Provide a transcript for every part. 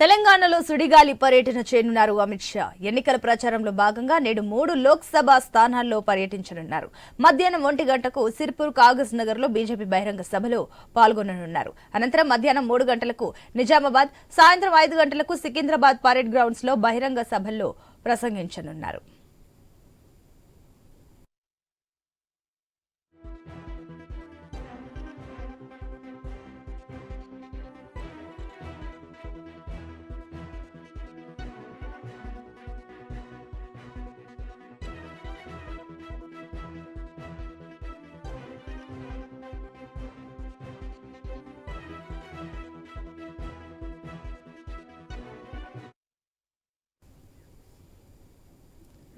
తెలంగాణలో సుడిగాలి పర్యటన చేయనున్నారు అమిత్ షా. ఎన్నికల ప్రచారంలో భాగంగా నేడు మూడు లోక్సభ స్థానాల్లో పర్యటించనున్నారు. మధ్యాహ్నం ఒంటి గంటకు సిర్పూర్ కాగజ్ నగర్లో బీజేపీ బహిరంగ సభలో పాల్గొననున్నారు. అనంతరం మధ్యాహ్నం మూడు గంటలకు నిజామాబాద్ సాయంత్రం ఐదు గంటలకు సికింద్రాబాద్ పరేడ్ గ్రౌండ్స్లో బహిరంగ సభల్లో ప్రసంగించనున్నారు.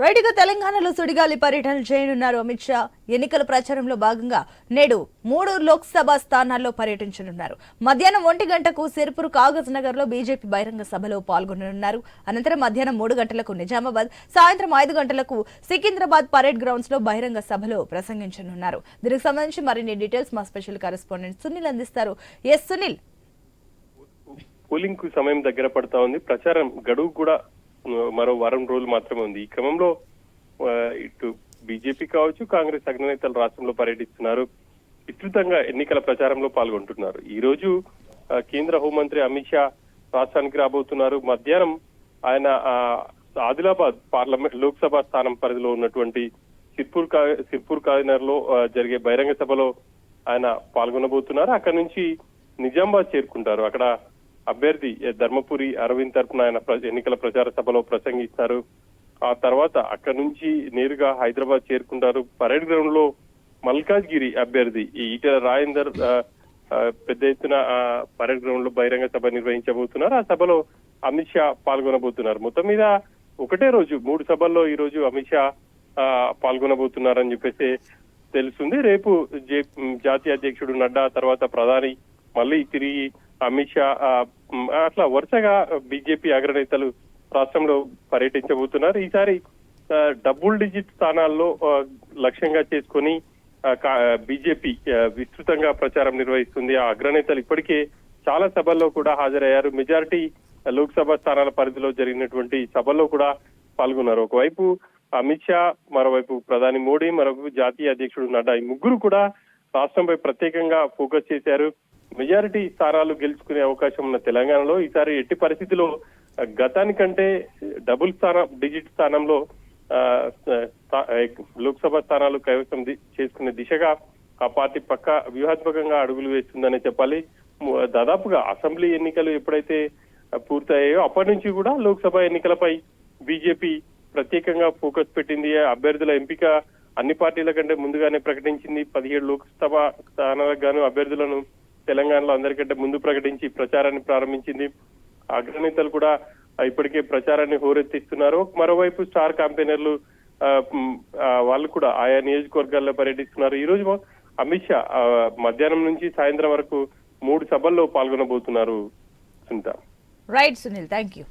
రైట్గా తెలంగాణలో సుడిగాలి పర్యటన చేయనున్నారు అమిత్ షా. ఎన్నికల ప్రచారంలో భాగంగా నేడు మూడు లోక్సభ స్థానాల్లో పర్యటించనున్నారు. మధ్యాహ్నం ఒంటి గంటకు సిర్పూర్ కాగజ్ నగర్లో బీజేపీ బహిరంగ సభలో పాల్గొననున్నారు. అనంతరం మధ్యాహ్నం మూడు గంటలకు నిజామాబాద్ సాయంత్రం ఐదు గంటలకు సికింద్రాబాద్ పరేడ్ గ్రౌండ్స్లో బహిరంగ సభలో ప్రసంగించనున్నారు. దీనికి సంబంధించి మరిన్ని డీటెయిల్స్ మా స్పెషల్ కరెస్పాండెంట్ సునీల్ అందిస్తారు. ఎస్ సునీల్. పోలింగ్కు సమయం దగ్గర పడతా ఉంది. ప్రచారం గడువు కూడా మరో వారం రోజులు మాత్రమే ఉంది. ఈ క్రమంలో ఇటు బీజేపీ కావచ్చు కాంగ్రెస్ అగ్రనేతలు రాష్ట్రంలో పర్యటిస్తున్నారు. విస్తృతంగా ఎన్నికల ప్రచారంలో పాల్గొంటున్నారు. ఈ రోజు కేంద్ర హోంమంత్రి అమిత్ షా రాష్ట్రానికి రాబోతున్నారు. మధ్యాహ్నం ఆయన ఆ, ఆదిలాబాద్ పార్లమెంట్ లోక్సభ స్థానం పరిధిలో ఉన్నటువంటి సిర్పూర్ కా సిర్పూర్ కారినర్లో జరిగే బహిరంగ సభలో ఆయన పాల్గొనబోతున్నారు. అక్కడ నుంచి నిజామాబాద్ చేరుకుంటారు. అక్కడ అభ్యర్థి ధర్మపురి అరవింద్ తరపున ఆయన ఎన్నికల ప్రచార సభలో ప్రసంగిస్తారు. ఆ తర్వాత అక్కడ నుంచి నేరుగా హైదరాబాద్ చేరుకుంటారు. పరేడ్ గ్రౌండ్లో మల్కాజ్గిరి అభ్యర్థి ఈ ఈటెల రాజేందర్ పెద్ద ఎత్తున పరేడ్ గ్రౌండ్లో బహిరంగ సభ నిర్వహించబోతున్నారు. ఆ సభలో అమిత్ షా పాల్గొనబోతున్నారు. మొత్తం మీద ఒకటే రోజు మూడు సభల్లో ఈ రోజు అమిత్ షా ఆ, పాల్గొనబోతున్నారని చెప్పేసి తెలుస్తుంది. రేపు జాతీయ అధ్యక్షుడు నడ్డా తర్వాత ప్రధాని మళ్ళీ తిరిగి అమిత్ షా అట్లా వరుసగా బీజేపీ అగ్రనేతలు రాష్ట్రంలో పర్యటించబోతున్నారు. ఈసారి డబుల్ డిజిట్ స్థానాల్లో లక్ష్యంగా చేసుకొని బీజేపీ విస్తృతంగా ప్రచారం నిర్వహిస్తుంది. ఆ అగ్రనేతలు ఇప్పటికే చాలా సభల్లో కూడా హాజరయ్యారు. మెజారిటీ లోక్సభ స్థానాల పరిధిలో జరిగినటువంటి సభల్లో కూడా పాల్గొన్నారు. ఒకవైపు అమిత్ షా మరోవైపు ప్రధాని మోడీ మరోవైపు జాతీయ అధ్యక్షుడు నడ్డా ఈ ముగ్గురు కూడా రాష్ట్రంపై ప్రత్యేకంగా ఫోకస్ చేశారు. మెజారిటీ స్థానాలు గెలుచుకునే అవకాశం ఉన్న తెలంగాణలో ఈసారి ఎట్టి పరిస్థితిలో గతానికంటే డబుల్ స్థానం డిజిట్ స్థానంలో లోక్సభ స్థానాలు కైవసం చేసుకునే దిశగా ఆ పార్టీ పక్క వ్యూహాత్మకంగా అడుగులు వేస్తుందనే చెప్పాలి. దాదాపుగా అసెంబ్లీ ఎన్నికలు ఎప్పుడైతే పూర్తయ్యాయో అప్పటి నుంచి కూడా లోక్సభ ఎన్నికలపై బీజేపీ ప్రత్యేకంగా ఫోకస్ పెట్టింది. అభ్యర్థుల ఎంపిక అన్ని పార్టీల కంటే ముందుగానే ప్రకటించింది. పదిహేడు లోక్సభ స్థానాలకు గాను అభ్యర్థులను తెలంగాణలో అందరికంటే ముందు ప్రకటించి ప్రచారాన్ని ప్రారంభించింది. అగ్రనేతలు కూడా ఇప్పటికే ప్రచారాన్ని హోరెత్తిస్తున్నారు. మరోవైపు స్టార్ క్యాంపెయినర్లు వాళ్ళు కూడా ఆయా నియోజకవర్గాల్లో పర్యటిస్తున్నారు. ఈ రోజు అమిత్ షా మధ్యాహ్నం నుంచి సాయంత్రం వరకు మూడు సభల్లో పాల్గొనబోతున్నారు Sunitha. Right Sunil thank you